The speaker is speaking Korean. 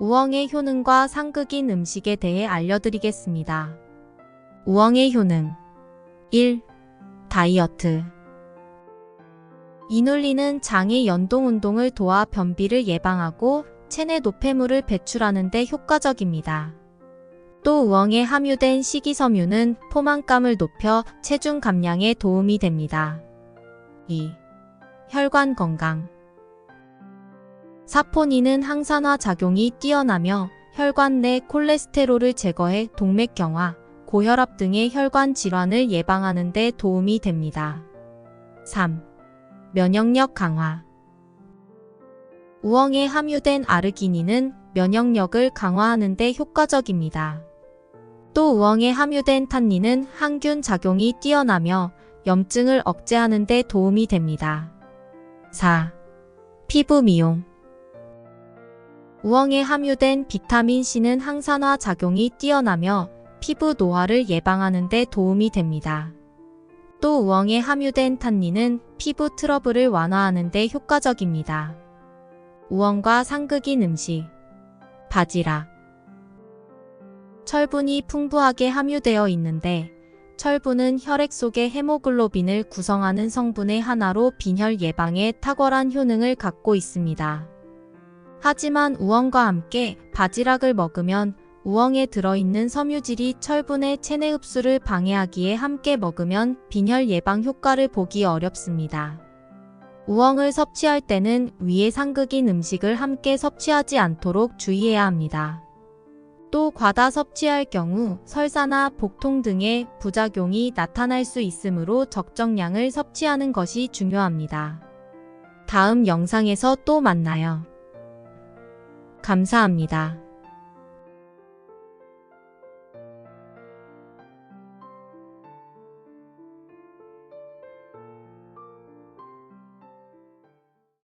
우엉의 효능과 상극인 음식에 대해 알려드리겠습니다. 우엉의 효능 1. 다이어트 이눌린은 장의 연동 운동을 도와 변비를 예방하고 체내 노폐물을 배출하는 데 효과적입니다. 또 우엉에 함유된 식이섬유는 포만감을 높여 체중 감량에 도움이 됩니다. 2. 혈관 건강 사포닌은 항산화 작용이 뛰어나며 혈관 내 콜레스테롤을 제거해 동맥경화, 고혈압 등의 혈관 질환을 예방하는 데 도움이 됩니다. 3. 면역력 강화 우엉에 함유된 아르기닌은 면역력을 강화하는 데 효과적입니다. 또 우엉에 함유된 탄닌은 항균 작용이 뛰어나며 염증을 억제하는 데 도움이 됩니다. 4. 피부 미용 우엉에 함유된 비타민 C는 항산화 작용이 뛰어나며 피부 노화를 예방하는 데 도움이 됩니다. 또 우엉에 함유된 탄닌은 피부 트러블을 완화하는 데 효과적입니다. 우엉과 상극인 음식 바지락 철분이 풍부하게 함유되어 있는데 철분은 혈액 속의 헤모글로빈을 구성하는 성분의 하나로 빈혈 예방에 탁월한 효능을 갖고 있습니다. 하지만 우엉과 함께 바지락을 먹으면 우엉에 들어있는 섬유질이 철분의 체내 흡수를 방해하기에 함께 먹으면 빈혈 예방 효과를 보기 어렵습니다. 우엉을 섭취할 때는 위의 상극인 음식을 함께 섭취하지 않도록 주의해야 합니다. 또 과다 섭취할 경우 설사나 복통 등의 부작용이 나타날 수 있으므로 적정량을 섭취하는 것이 중요합니다. 다음 영상에서 또 만나요. 감사합니다.